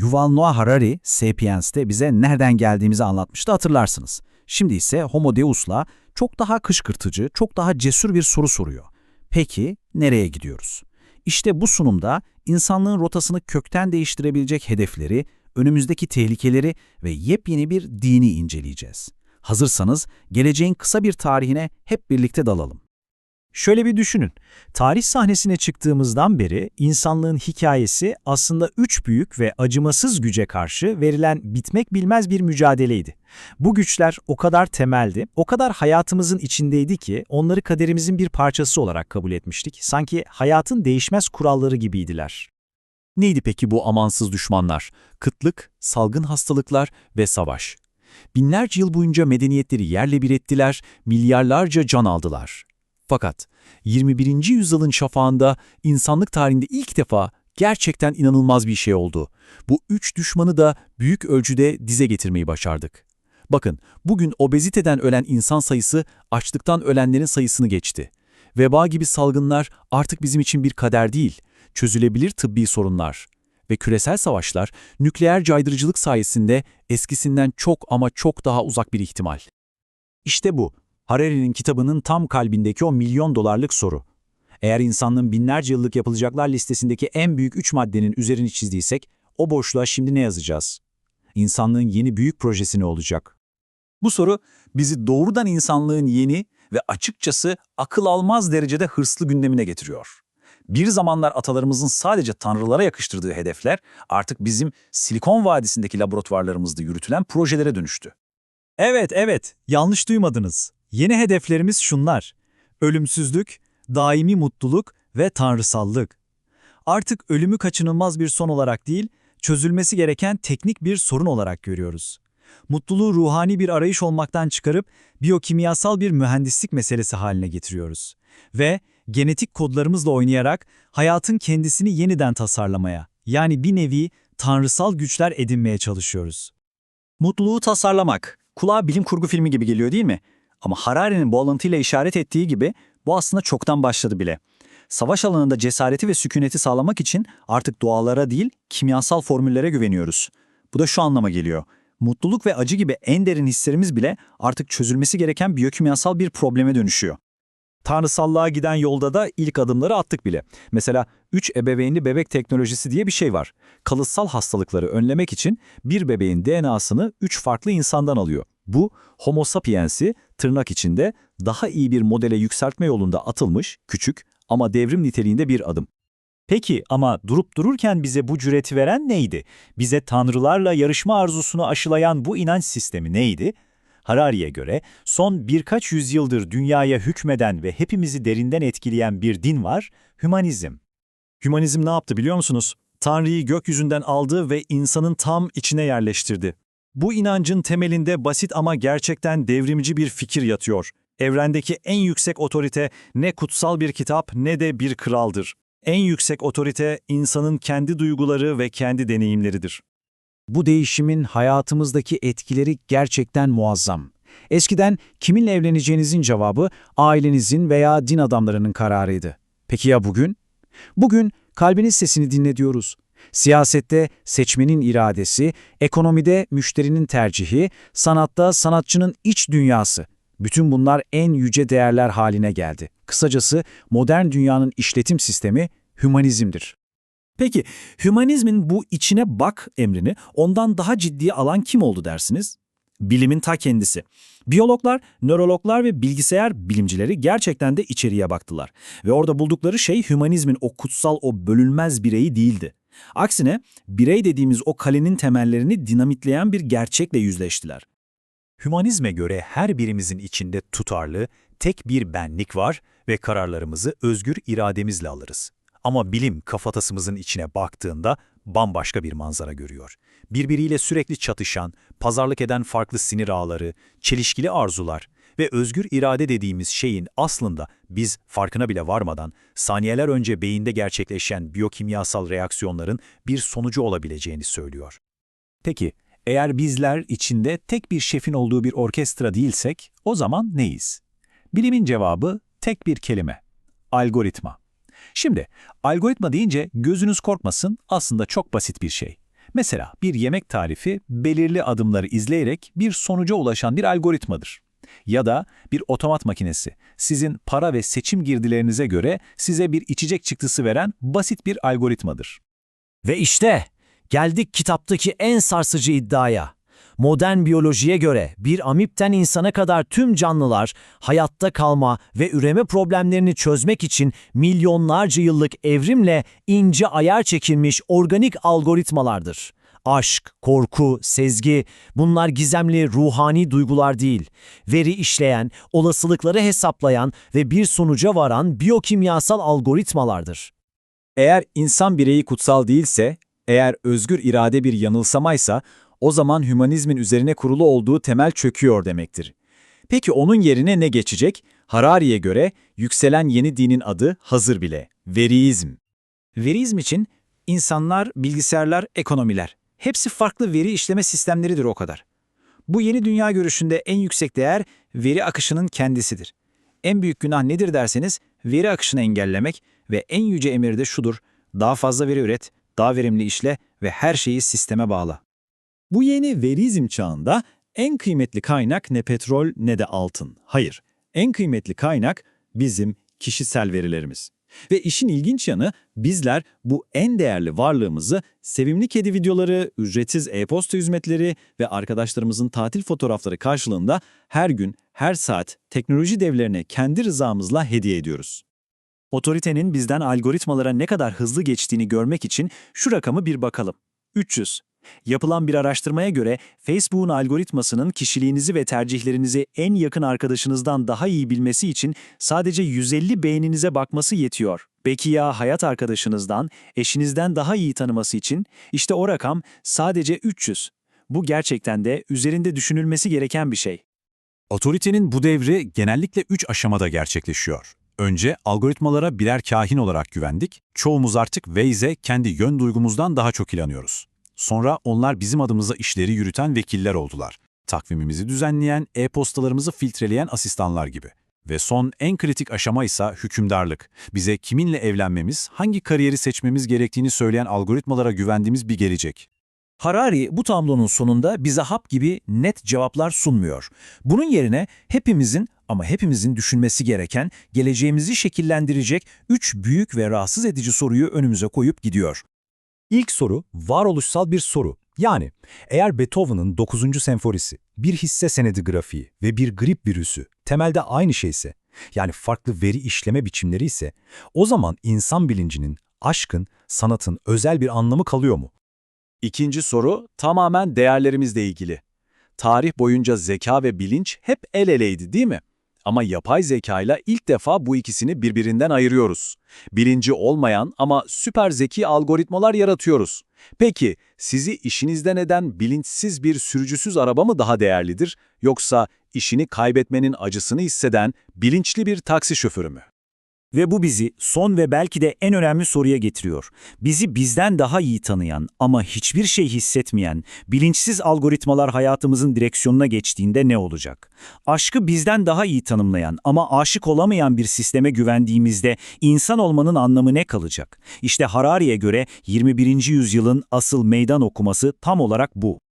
Yuval Noah Harari, Sapiens'te bize nereden geldiğimizi anlatmıştı hatırlarsınız. Şimdi ise Homo Deus'la çok daha kışkırtıcı, çok daha cesur bir soru soruyor. Peki nereye gidiyoruz? İşte bu sunumda insanlığın rotasını kökten değiştirebilecek hedefleri, önümüzdeki tehlikeleri ve yepyeni bir dini inceleyeceğiz. Hazırsanız geleceğin kısa bir tarihine hep birlikte dalalım. Şöyle bir düşünün. Tarih sahnesine çıktığımızdan beri insanlığın hikayesi aslında üç büyük ve acımasız güce karşı verilen bitmek bilmez bir mücadeleydi. Bu güçler o kadar temeldi, o kadar hayatımızın içindeydi ki onları kaderimizin bir parçası olarak kabul etmiştik. Sanki hayatın değişmez kuralları gibiydiler. Neydi peki bu amansız düşmanlar? Kıtlık, salgın hastalıklar ve savaş. Binlerce yıl boyunca medeniyetleri yerle bir ettiler, milyarlarca can aldılar. Fakat 21. yüzyılın şafağında insanlık tarihinde ilk defa gerçekten inanılmaz bir şey oldu. Bu üç düşmanı da büyük ölçüde dize getirmeyi başardık. Bakın, bugün obeziteden ölen insan sayısı açlıktan ölenlerin sayısını geçti. Veba gibi salgınlar artık bizim için bir kader değil, çözülebilir tıbbi sorunlar. Ve küresel savaşlar nükleer caydırıcılık sayesinde eskisinden çok ama çok daha uzak bir ihtimal. İşte bu, Harari'nin kitabının tam kalbindeki o milyon dolarlık soru. Eğer insanlığın binlerce yıllık yapılacaklar listesindeki en büyük üç maddenin üzerini çizdiysek, o boşluğa şimdi ne yazacağız? İnsanlığın yeni büyük projesi ne olacak? Bu soru bizi doğrudan insanlığın yeni ve açıkçası akıl almaz derecede hırslı gündemine getiriyor. Bir zamanlar atalarımızın sadece tanrılara yakıştırdığı hedefler artık bizim Silikon Vadisi'ndeki laboratuvarlarımızda yürütülen projelere dönüştü. Evet, evet, yanlış duymadınız. Yeni hedeflerimiz şunlar. Ölümsüzlük, daimi mutluluk ve tanrısallık. Artık ölümü kaçınılmaz bir son olarak değil, çözülmesi gereken teknik bir sorun olarak görüyoruz. Mutluluğu ruhani bir arayış olmaktan çıkarıp biyokimyasal bir mühendislik meselesi haline getiriyoruz. Ve genetik kodlarımızla oynayarak hayatın kendisini yeniden tasarlamaya, yani bir nevi tanrısal güçler edinmeye çalışıyoruz. Mutluluğu tasarlamak, kulağa bilim kurgu filmi gibi geliyor değil mi? Ama Harari'nin bu alıntıyla işaret ettiği gibi bu aslında çoktan başladı bile. Savaş alanında cesareti ve sükuneti sağlamak için artık doğalara değil, kimyasal formüllere güveniyoruz. Bu da şu anlama geliyor. Mutluluk ve acı gibi en derin hislerimiz bile artık çözülmesi gereken biyokimyasal bir probleme dönüşüyor. Tanrısallığa giden yolda da ilk adımları attık bile. Mesela 3 ebeveynli bebek teknolojisi diye bir şey var. Kalıtsal hastalıkları önlemek için bir bebeğin DNA'sını 3 farklı insandan alıyor. Bu, Homo sapiens'i tırnak içinde daha iyi bir modele yükseltme yolunda atılmış, küçük ama devrim niteliğinde bir adım. Peki ama durup dururken bize bu cüreti veren neydi? Bize tanrılarla yarışma arzusunu aşılayan bu inanç sistemi neydi? Harari'ye göre son birkaç yüzyıldır dünyaya hükmeden ve hepimizi derinden etkileyen bir din var, hümanizm. Hümanizm ne yaptı biliyor musunuz? Tanrı'yı gökyüzünden aldı ve insanın tam içine yerleştirdi. Bu inancın temelinde basit ama gerçekten devrimci bir fikir yatıyor. Evrendeki en yüksek otorite ne kutsal bir kitap ne de bir kraldır. En yüksek otorite insanın kendi duyguları ve kendi deneyimleridir. Bu değişimin hayatımızdaki etkileri gerçekten muazzam. Eskiden kiminle evleneceğinizin cevabı ailenizin veya din adamlarının kararıydı. Peki ya bugün? Bugün kalbiniz sesini dinle diyoruz. Siyasette seçmenin iradesi, ekonomide müşterinin tercihi, sanatta sanatçının iç dünyası. Bütün bunlar en yüce değerler haline geldi. Kısacası modern dünyanın işletim sistemi hümanizmdir. Peki, hümanizmin bu içine bak emrini ondan daha ciddiye alan kim oldu dersiniz? Bilimin ta kendisi. Biyologlar, nörologlar ve bilgisayar bilimcileri gerçekten de içeriye baktılar. Ve orada buldukları şey hümanizmin o kutsal, o bölünmez bireyi değildi. Aksine birey dediğimiz o kalenin temellerini dinamitleyen bir gerçekle yüzleştiler. Hümanizme göre her birimizin içinde tutarlı, tek bir benlik var ve kararlarımızı özgür irademizle alırız. Ama bilim kafatasımızın içine baktığında bambaşka bir manzara görüyor. Birbiriyle sürekli çatışan, pazarlık eden farklı sinir ağları, çelişkili arzular ve özgür irade dediğimiz şeyin aslında biz farkına bile varmadan saniyeler önce beyinde gerçekleşen biyokimyasal reaksiyonların bir sonucu olabileceğini söylüyor. Peki, eğer bizler içinde tek bir şefin olduğu bir orkestra değilsek, o zaman neyiz? Bilimin cevabı tek bir kelime. Algoritma. Şimdi, algoritma deyince gözünüz korkmasın aslında çok basit bir şey. Mesela bir yemek tarifi belirli adımları izleyerek bir sonuca ulaşan bir algoritmadır. Ya da bir otomat makinesi sizin para ve seçim girdilerinize göre size bir içecek çıktısı veren basit bir algoritmadır. Ve işte geldik kitaptaki en sarsıcı iddiaya. Modern biyolojiye göre bir amipten insana kadar tüm canlılar hayatta kalma ve üreme problemlerini çözmek için milyonlarca yıllık evrimle ince ayar çekilmiş organik algoritmalardır. Aşk, korku, sezgi bunlar gizemli ruhani duygular değil. Veri işleyen, olasılıkları hesaplayan ve bir sonuca varan biyokimyasal algoritmalardır. Eğer insan bireyi kutsal değilse, eğer özgür irade bir yanılsamaysa, o zaman hümanizmin üzerine kurulu olduğu temel çöküyor demektir. Peki onun yerine ne geçecek? Harari'ye göre yükselen yeni dinin adı hazır bile, veriizm. Veriizm için insanlar, bilgisayarlar, ekonomiler. Hepsi farklı veri işleme sistemleridir o kadar. Bu yeni dünya görüşünde en yüksek değer veri akışının kendisidir. En büyük günah nedir derseniz veri akışını engellemek ve en yüce emir de şudur, daha fazla veri üret, daha verimli işle ve her şeyi sisteme bağla. Bu yeni verizm çağında en kıymetli kaynak ne petrol ne de altın. Hayır, en kıymetli kaynak bizim kişisel verilerimiz. Ve işin ilginç yanı bizler bu en değerli varlığımızı sevimli kedi videoları, ücretsiz e-posta hizmetleri ve arkadaşlarımızın tatil fotoğrafları karşılığında her gün, her saat teknoloji devlerine kendi rızamızla hediye ediyoruz. Otoritenin bizden algoritmalara ne kadar hızlı geçtiğini görmek için şu rakamı bir bakalım. 300. Yapılan bir araştırmaya göre Facebook'un algoritmasının kişiliğinizi ve tercihlerinizi en yakın arkadaşınızdan daha iyi bilmesi için sadece 150 beğeninize bakması yetiyor. Peki ya hayat arkadaşınızdan, eşinizden daha iyi tanıması için? İşte o rakam sadece 300. Bu gerçekten de üzerinde düşünülmesi gereken bir şey. Otoritenin bu devri genellikle üç aşamada gerçekleşiyor. Önce algoritmalara birer kahin olarak güvendik. Çoğumuz artık Waze'e kendi yön duygumuzdan daha çok inanıyoruz. Sonra onlar bizim adımıza işleri yürüten vekiller oldular. Takvimimizi düzenleyen, e-postalarımızı filtreleyen asistanlar gibi. Ve son en kritik aşama ise hükümdarlık. Bize kiminle evlenmemiz, hangi kariyeri seçmemiz gerektiğini söyleyen algoritmalara güvendiğimiz bir gelecek. Harari bu tablonun sonunda bize hap gibi net cevaplar sunmuyor. Bunun yerine hepimizin ama hepimizin düşünmesi gereken, geleceğimizi şekillendirecek üç büyük ve rahatsız edici soruyu önümüze koyup gidiyor. İlk soru varoluşsal bir soru. Yani eğer Beethoven'ın 9. senfonisi, bir hisse senedi grafiği ve bir grip virüsü temelde aynı şeyse, yani farklı veri işleme biçimleri ise, o zaman insan bilincinin, aşkın, sanatın özel bir anlamı kalıyor mu? İkinci soru tamamen değerlerimizle ilgili. Tarih boyunca zeka ve bilinç hep el eleydi değil mi? Ama yapay zekayla ilk defa bu ikisini birbirinden ayırıyoruz. Bilinci olmayan ama süper zeki algoritmalar yaratıyoruz. Peki sizi işinizden eden bilinçsiz bir sürücüsüz araba mı daha değerlidir yoksa işini kaybetmenin acısını hisseden bilinçli bir taksi şoförü mü? Ve bu bizi son ve belki de en önemli soruya getiriyor. Bizi bizden daha iyi tanıyan ama hiçbir şey hissetmeyen, bilinçsiz algoritmalar hayatımızın direksiyonuna geçtiğinde ne olacak? Aşkı bizden daha iyi tanımlayan ama aşık olamayan bir sisteme güvendiğimizde insan olmanın anlamı ne kalacak? İşte Harari'ye göre 21. yüzyılın asıl meydan okuması tam olarak bu.